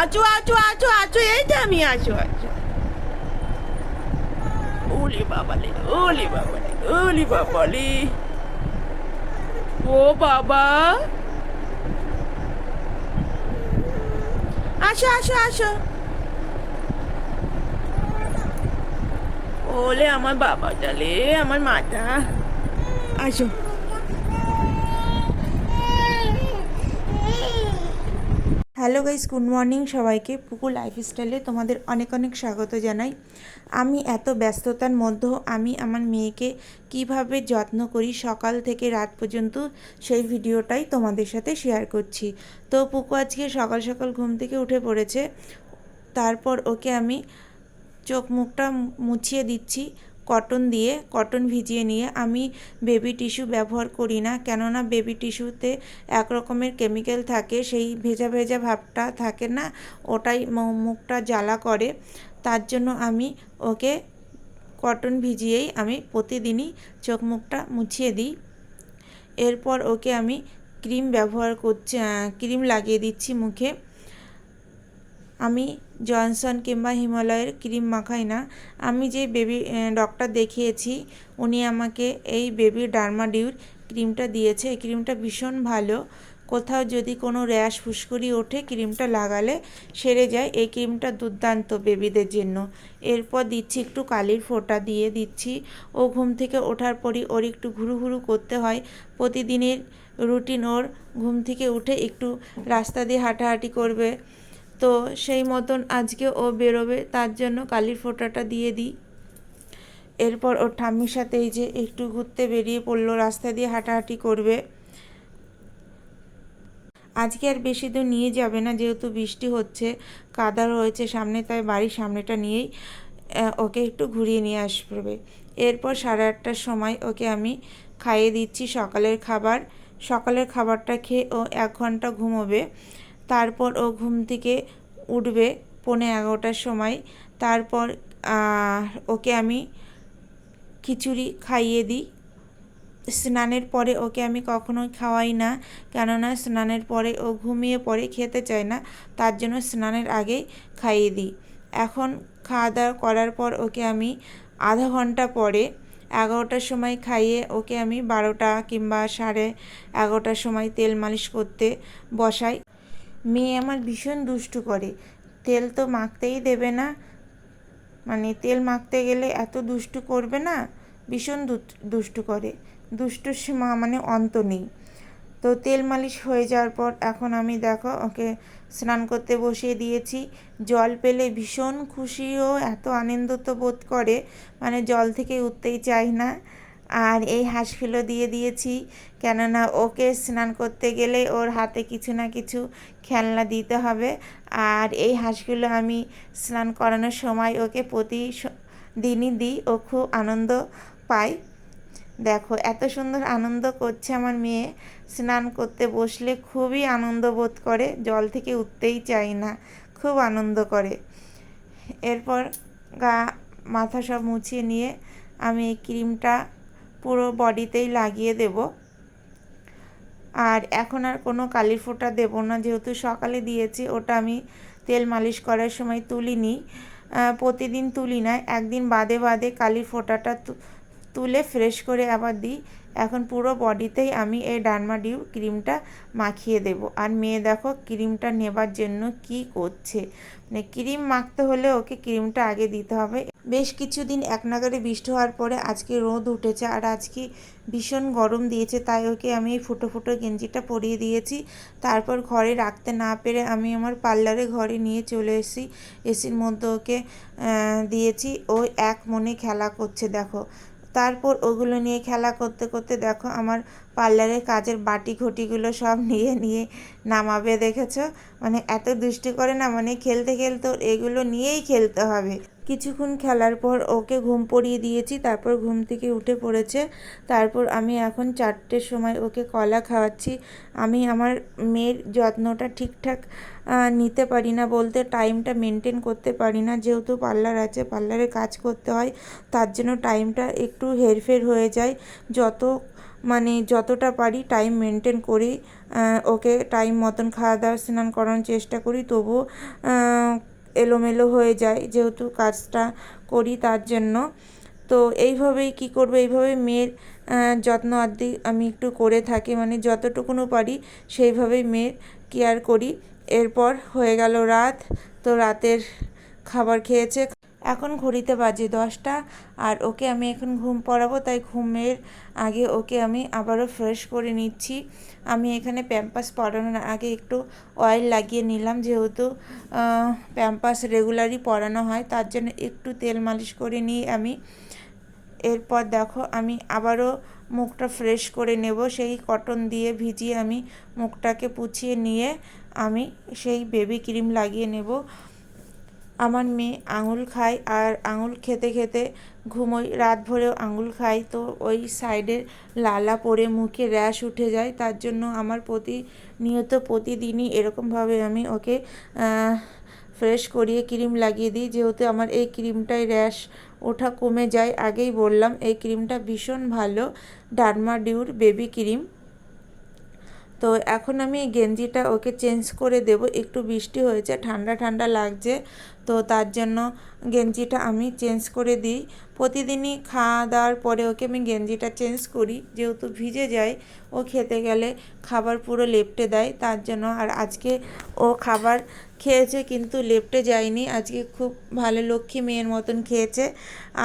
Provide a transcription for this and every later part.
আচো আচো আচো আচো এই যে আমি আচো আচো ওলি বাবালে ওলি বাবালে ওলি বাবালে। ও বাবা। আসো আসো আসো। ওলে আমার বাবাটা লে আমার মাটা আসো। হ্যালো গাইস, গুড মর্নিং সবাইকে। পুকু লাইফস্টাইলে তোমাদের অনেক অনেক স্বাগত জানাই। আমি এত ব্যস্ততার মধ্যেও আমি আমার মেয়েকে কীভাবে যত্ন করি সকাল থেকে রাত পর্যন্ত সেই ভিডিওটাই তোমাদের সাথে শেয়ার করছি। তো পুকু আজকে সকাল সকাল ঘুম থেকে উঠে পড়েছে। তারপর ওকে আমি চোখ মুখটা মুছিয়ে দিচ্ছি। কটন দিয়ে, কটন ভিজিয়ে নিয়ে আমি বেবি টিস্যু ব্যবহার করি না। কেননা বেবি টিস্যুতে এক রকমের কেমিক্যাল থাকে, সেই ভেজা ভেজা ভাবটা থাকে না, ওটাই মুখটা জ্বালা করে। তার জন্য আমি ওকে কটন ভিজিয়েই আমি প্রতিদিনই চোখ মুখটা মুছিয়ে দিই। এরপর ওকে আমি ক্রিম ব্যবহার করছি ক্রিম লাগিয়ে দিচ্ছি মুখে। আমি জনসন কিংবা হিমালয়ের ক্রিম মাখাই না। আমি যে বেবি ডক্টর দেখিয়েছি, উনি আমাকে এই বেবি ডার্মাডিউর ক্রিমটা দিয়েছে। এই ক্রিমটা ভীষণ ভালো। কোথাও যদি কোনো র্যাশ ফুসকুড়ি ওঠে, ক্রিমটা লাগালে সেরে যায়। এই ক্রিমটা দুর্দান্ত বেবিদের জন্য। এরপর দিচ্ছি একটু কালির ফোঁটা দিয়ে দিচ্ছি। ও ঘুম থেকে ওঠার পরই ওর একটু ঘুরু ঘুরু করতে হয়। প্রতিদিনের রুটিন ওর ঘুম থেকে উঠে একটু রাস্তা দিয়ে হাঁটাহাঁটি করবে। তো সেই মতন আজকে ও বেরোবে, তার জন্য কালির ফোঁটাটা দিয়ে দিই। এরপর ওর ঠাম্মির সাথে এই যে একটু ঘুরতে বেরিয়ে পড়ল, রাস্তা দিয়ে হাঁটাহাঁটি করবে। আজকে আর বেশি দূর নিয়ে যাবে না, যেহেতু বৃষ্টি হচ্ছে, কাদা রয়েছে সামনে, তাই বাড়ির সামনেটা নিয়েই ওকে একটু ঘুরিয়ে নিয়ে আসবে। এরপর সাড়ে আটটার সময় ওকে আমি খাইয়ে দিচ্ছি সকালের খাবার। সকালের খাবারটা খেয়ে ও এক ঘণ্টা ঘুমোবে। তারপর ও ঘুম থেকে উঠবে পৌনে এগারোটার সময়। তারপর ওকে আমি খিচুড়ি খাইয়ে দিই। স্নানের পরে ওকে আমি কখনোই খাওয়াই না, কেননা স্নানের পরে ও ঘুমিয়ে পড়ে, খেতে চায় না, তার জন্য স্নানের আগেই খাইয়ে দিই। এখন খাওয়া দাওয়া করার পর ওকে আমি আধা ঘণ্টা পরে এগারোটার সময় খাইয়ে ওকে আমি বারোটা কিংবা সাড়ে এগারোটার সময় তেল মালিশ করতে বসাই। মেয়ে আমার ভীষণ দুষ্টু করে। তেল তো মাখতেই দেবে না। মানে তেল মাখতে গেলে এত দুষ্টু করবে না, ভীষণ দুষ্টু করে। দুষ্টুর সীমা মানে অন্ত নেই। তো তেল মালিশ হয়ে যাওয়ার পর এখন আমি দেখো ওকে স্নান করতে বসিয়ে দিয়েছি। জল পেলে ভীষণ খুশি ও এত আনন্দ তো বোধ করে। মানে জল থেকে উঠতেই চায় না। আর এই হাঁসগুলো দিয়ে দিয়েছি। কেননা ওকে স্নান করতে গেলে ওর হাতে কিছু না কিছু খেলনা দিতে হবে। আর এই হাঁসগুলো আমি স্নান করানোর সময় ওকে প্রতি দিনই দিই। ও খুব আনন্দ পায়। দেখো, এত সুন্দর আনন্দ করছে আমার মেয়ে। স্নান করতে বসলে খুবই আনন্দ বোধ করে। জল থেকে উঠতেই চায় না, খুব আনন্দ করে। এরপর গা, মাথা সব মুছিয়ে নিয়ে আমি এই ক্রিমটা পুরো বডিতেই লাগিয়ে দেব। আর এখন আর কোনো কালির ফোঁটা দেবো না। যেহেতু সকালে দিয়েছি, ওটা আমি তেল মালিশ করার সময় তুলিনি। প্রতিদিন তুলি না। একদিন বাদে বাদে কালির ফোঁটাটা তুলে ফ্রেশ করে আবার দিই। এখন পুরো বডিতেই আমি এই ডানমা ডিউ ক্রিমটা মাখিয়ে দেব। আর মেয়ে দেখো, ক্রিমটা নেবার জন্য কি করছে? মানে ক্রিম মাখতে হলে ওকে ক্রিমটা আগে দিতে হবে। বেশ কিছুদিন এক নাগারে বৃষ্টি হওয়ার পরে আজকে রোদ উঠেছে আর আজকে ভীষণ গরম দিয়েছে, তাই ওকে আমি এই ফুটো ফুটো গেঞ্জিটা পরিয়ে দিয়েছি। তারপর ঘরে রাখতে না পেরে আমি আমার পার্লারে ঘরে নিয়ে চলে এসেছি। এসির মধ্যে ওকে দিয়েছি। ও এক মনে খেলা করছে, দেখো। তারপর ওগুলো নিয়ে খেলা করতে করতে দেখো আমার পার্লারের কাজের বাটি ঘটিগুলো সব নিয়ে নিয়ে নামাবে, দেখেছ? মানে এত দুষ্টি করে না মানে খেলতে খেলতে এগুলো নিয়েই খেলতে হবে। কিছুক্ষণ খেলার পর ওকে ঘুম পড়িয়ে দিয়েছি, তারপর ঘুম থেকে উঠে পড়েছে। তারপর আমি এখন চারটের সময় ওকে কলা খাওয়াচ্ছি। আমি আমার মেয়ের যত্নটা ঠিকঠাক নিতে পারি না বলতে টাইমটা মেনটেন করতে পারি না। যেহেতু পার্লার আছে, পার্লারে কাজ করতে হয়, তার জন্য টাইমটা একটু হেরফের হয়ে যায়। যত মানে যতটা পারি টাইম মেনটেন করি ওকে টাইম মতন খাওয়া দাওয়া স্নান করানোর চেষ্টা করি আহ, এলোমেলো হয়ে যায় যেহেতু কাজটা করি তার জন্য। তো এইভাবেই কি করব এইভাবে মেয়ের যত্ন আদি আমি একটু করে থাকি মানে যতটুকুনো পারি সেইভাবেই মেয়ের কেয়ার করি। এরপর হয়ে গেল রাত তো রাতের খাবার খেয়েছে। এখন ঘড়িতে বাজে দশটা আর ওকে আমি এখন ঘুম পড়াবো, তাই ঘুমের আগে ওকে আমি আবারও ফ্রেশ করে নিচ্ছি। আমি এখানে প্যাম্পাস পরানোর আগে একটু অয়েল লাগিয়ে নিলাম, যেহেতু প্যাম্পাস রেগুলারই পরানো হয়, তার জন্য একটু তেল মালিশ করে নিই আমি। এরপর দেখো, আমি আবারও মুখটা ফ্রেশ করে নেব, সেই কটন দিয়ে ভিজিয়ে আমি মুখটাকে পুছিয়ে নিয়ে আমি সেই বেবি ক্রিম লাগিয়ে নেব। আমার মেয়ে আঙুল খায় আর আঙুল খেতে খেতে ঘুমোই রাত ভরেও আঙুল খাই তো ওই সাইডের লালা পড়ে মুখে র্যাশ উঠে যায়। তার জন্য আমার প্রতিনিয়ত প্রতিদিনই এরকমভাবে আমি ওকে ফ্রেশ করিয়ে ক্রিম লাগিয়ে দিই। যেহেতু আমার এই ক্রিমটাই র্যাশ ওঠা কমে যায়, আগেই বললাম এই ক্রিমটা ভীষণ ভালো, ডার্মাডিউর বেবি ক্রিম। তো এখন আমি গেঞ্জিটা ওকে চেঞ্জ করে দেব। একটু বৃষ্টি হয়েছে, ঠান্ডা ঠান্ডা লাগছে। তো তার জন্য গেঞ্জিটা আমি চেঞ্জ করে দিই। প্রতিদিনই খাওয়া দাওয়ার পরে ওকে আমি গেঞ্জিটা চেঞ্জ করি। যেহেতু ভিজে যায়, ও খেতে গেলে খাবার পুরো লেপটে দেয়, তার জন্য। আর আজকে ও খাবার খেয়েছে কিন্তু লেপটে যায়নি। আজকে খুব ভালো লক্ষ্মী মেয়ের মতন খেয়েছে।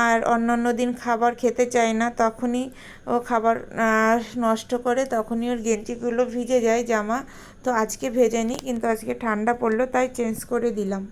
আর অন্য অন্য দিন খাবার খেতে চায় না। তখনই ও খাবার নষ্ট করে তখনই ওর গেঞ্জিগুলো ভিজে যায়, জামা। তো আজকে ভেজেনি, কিন্তু আজকে ঠান্ডা পড়ল, তাই চেঞ্জ করে দিলাম।